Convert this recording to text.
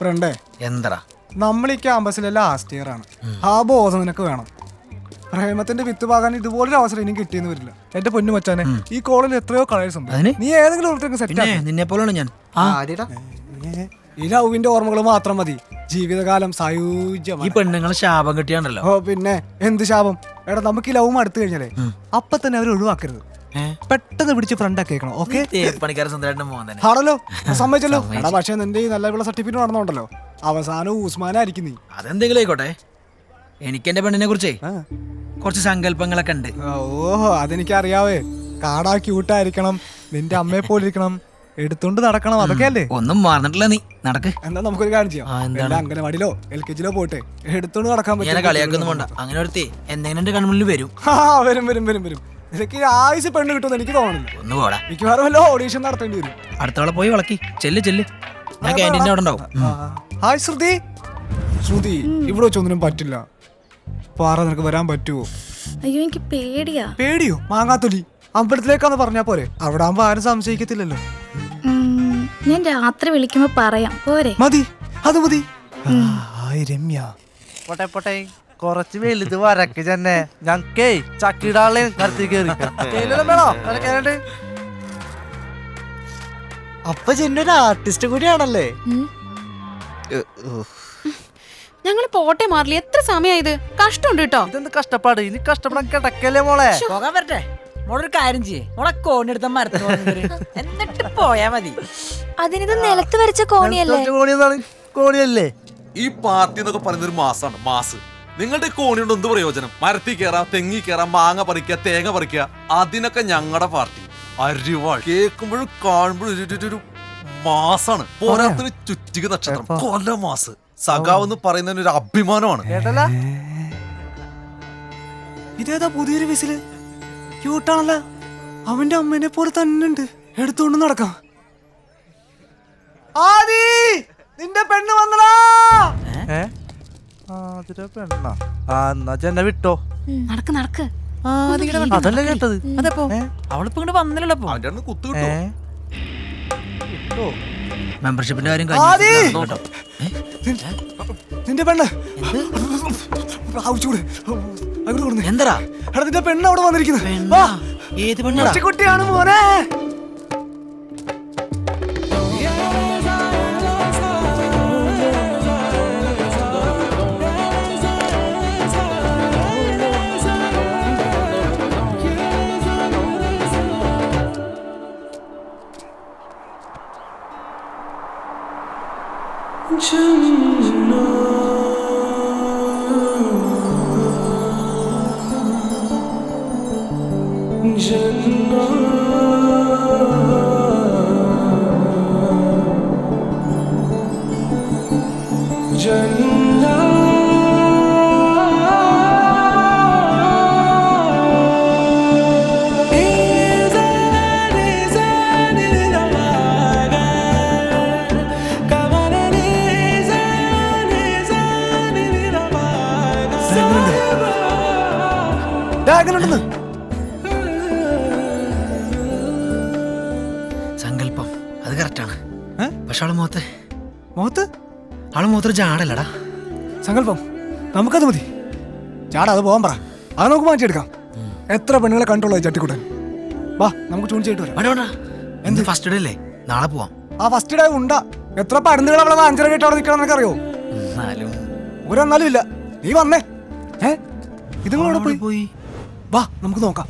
ഫ്രണ്ടേ എന്താ നമ്മൾ ഈ ക്യാമ്പസിലെ ലാസ്റ്റ് ഇയർ ആണ്. ആ ബോധം നിനക്ക് വേണം. പ്രേമത്തിന്റെ വിത്ത് പാകാൻ ഇതുപോലൊരു അവസരം ഇനി കിട്ടിയെന്ന് വരില്ല. എന്റെ പൊന്നു മച്ചാനെ ഈ കോളേജിൽ എത്രയോ കളേഴ്സ് ഉണ്ട്. അതിന്? നീ ഏതെങ്കിലും സെറ്റ് പിന്നെ നിന്നെ പോലെയാണ് ഞാൻ. ഈ ലവിന്റെ ഓർമ്മകൾ മാത്രം മതി. ജീവിതകാലം സായുജ്യം ഈ പെണ്ണുങ്ങൾ പെണ്ണുങ്ങളെ ശാപം കിട്ടിയാണല്ലോ ഓ പിന്നെ എന്ത് ശാപം? എടാ നമുക്ക് ഈ ലവും അടുത്തു കഴിഞ്ഞാലേ. അപ്പൊ തന്നെ അവർ ഒഴിവാക്കരുത്? പെട്ടെന്ന് പിടിച്ച് ഫ്രണ്ട് ആക്കിയേക്കണം ഓക്കെ പണിക്കാരൻ മോൻ തന്നെ. ആണല്ലോ? സമ്മതിച്ചല്ലോ. എടാ പക്ഷേ നിന്റെ ഈ നല്ല സർട്ടിഫിക്കറ്റ് നടന്നോണ്ടല്ലോ. അവസാനം ഊസ്മാനായിരിക്കും നീ. അതെന്തെങ്കിലും ആയിക്കോട്ടെ. എനിക്ക് എന്റെ പെണ്ണിനെ കുറിച്ചേ കുറച്ച് സങ്കല്പങ്ങളൊക്കെ ഉണ്ട്. ഓഹോ അതെനിക്ക് അറിയാവേ കാടാ ക്യൂട്ടായിരിക്കണം നിന്റെ അമ്മയെ പോലെ ഇരിക്കണം. എടുത്തോണ്ട് നടക്കണം അതൊക്കെ അല്ലേ? ഒന്നും മറന്നിട്ടില്ല നീ. നടക്ക്. എന്നാ നമുക്കൊരു കാര്യം ചെയ്യാം. അംഗനവാടിയിലോ എൽ കെ ജിയിലോ പോട്ടെ എടുത്തോണ്ട് നടക്കാൻ പറ്റും. കളിയാക്കൊന്നും അങ്ങനെ ഒരുത്തി എന്തെങ്കിലും കൺമുന്നിൽ വരും. വരും വരും വരും വരും. നിനക്ക് ആയുസ് പെണ്ണ് കിട്ടുമെന്ന് എനിക്ക് തോന്നുന്നു ഒന്ന് പോടാ. മിക്കവാറും വല്ല ഓഡീഷൻ നടത്തേണ്ടി വരും. അടുത്തവളെ പോയി വിളക്കി. ചെല്ല് ചെല്ല്. ഞാൻ ക്യാന്റീന്റെ അവിടെ ഉണ്ടാവും. ഉം. ഹായ് ശ്രുതി. ശ്രുതി ഇവിടെ വെച്ചൊന്നിനും പറ്റില്ല. പാറ നിനക്ക് വരാൻ പറ്റുമോ അയ്യോ എനിക്ക് പേടിയാ. പേടിയോ? മാങ്ങാത്തൊലി. അമ്പലത്തിലേക്കാന്ന് പറഞ്ഞാ പോരെ. അവിടെ ആകുമ്പോ ആരും സംശയിക്കത്തില്ലല്ലോ. ഉം, ഞാൻ രാത്രി വിളിക്കുമ്പോ പറയാം. പോരെ. മതി. അത് മതി. ഹായ് രമ്യ. പോട്ടെ പോട്ടെ. കുറച്ച് വലുത് വരക്ക് തന്നെ ഞങ്ങക്കേ ചക്കിടാളെ കരുത്തി കയറി വേണോ? കേരണ്ട് അപ്പൊ ചെന്നൊരു ആർട്ടിസ്റ്റ് കൂടിയാണല്ലേ? ഞങ്ങൾ പോട്ടെ മാറില്ല എത്ര സമയമായത് കഷ്ടമുണ്ട് കേട്ടോ. ഇതെന്ത് കഷ്ടപ്പാട്? ഇനി കഷ്ടപ്പെടാൻ കിടക്കല്ലേ മോളെ? പോകാൻ വരട്ടെ. മോളൊരു കാര്യം ചെയ്യേ. മോളെ കോണിയെടുത്ത മരത്തിന് കൊണ്ടുവര്. എന്നിട്ട് പോയാ മതി. അതിനിത് നിലത്ത് വരച്ച കോണിയല്ലേ? കോണിയല്ലേ? ഈ പാർട്ടി എന്നൊക്കെ പറയുന്ന ഒരു മാസാണ്. മാസ്. നിങ്ങളുടെ കോണി കൊണ്ട് എന്ത് പ്രയോജനം? മരത്തി കയറാം തെങ്ങി കയറാം മാങ്ങ പറിക്കുക തേങ്ങ പറിക്കുക. അതിനൊക്കെ ഞങ്ങളുടെ പാർട്ടി. അരിവാൾ. കേൾക്കുമ്പോഴും കാണുമ്പോഴും ഒരു- മാസാണ്. പോരാത്തൊരു ചുറ്റിക നക്ഷത്രം. കൊല്ല മാസ്. സഖാവ് എന്ന് പറയുന്നതിന് ഒരു അഭിമാനമാണ്. ഇതേതാ പുതിയൊരു വിസിൽ? ക്യൂട്ടാണല്ലോ അവന്റെ അമ്മേനെ പോലെ തന്നെ ഉണ്ട് എടുത്തുകൊണ്ട് നടക്കാം ആദി നിന്റെ പെണ്ണ് വന്നടാ ഏ ആ അതിന്റെ പെണ്ണ. ആ എന്നാ ചെന്നെ വിട്ടോ. നടക്ക് നടക്ക്. അതല്ലേ കേട്ടത്? അതെപ്പോ? ഏ? അവളിപ്പോ ഇങ്ങോട്ട് വന്നില്ലല്ലോ ഇപ്പൊ. അവന്റെ അന്ന് കുത്തു കിട്ടും? മെമ്പർഷിപ്പിന്റെ കാര്യം നിന്റെ പെണ്ണ്. ആവശ്യൂട് അങ്ങോട്ട് കൊടുന്നേ എന്തടാ? എടാ നിന്റെ പെണ്ണ് അവിടെ വന്നിരിക്കുന്നത്? ഏത് പെണ്ണടാ? കുട്ടിയാണ് മോനെ എങ്ങനെയുണ്ടെന്ന് സങ്കല്പം. അത് കറക്റ്റാണ് പക്ഷെ അവളെ മുഖത്ത് മുഖത്ത് അവളെ മുഖത്തൊരു ജാടല്ലടാ. സങ്കല്പം. നമുക്കത് മതി. ചാടാ അത് പോകാൻ പറ. അത് നമുക്ക് മാറ്റിയെടുക്കാം. എത്ര പെണ്ണുങ്ങളെ കണ്ടുള്ളത് ചട്ടിക്കുട്ടൻ വാ നമുക്ക് ചൂൺ ചെയ്തിട്ട് വരാം. വേണ്ട എന്ത്? ഫസ്റ്റ് ഡേ അല്ലേ? നാളെ പോവാം. ആ ഫസ്റ്റ് ഡേ ഉണ്ട. എത്ര പരുന്നുകൾ അവളെ അഞ്ചര കേട്ട് അവിടെ നിൽക്കണം നിനക്കറിയോ? എന്നാലും. ഒരെന്നാലും ഇല്ല. നീ വന്നേ. ഏ? ഇതും കൂടെ പോയി? പോയി. വാ നമുക്ക് നോക്കാം.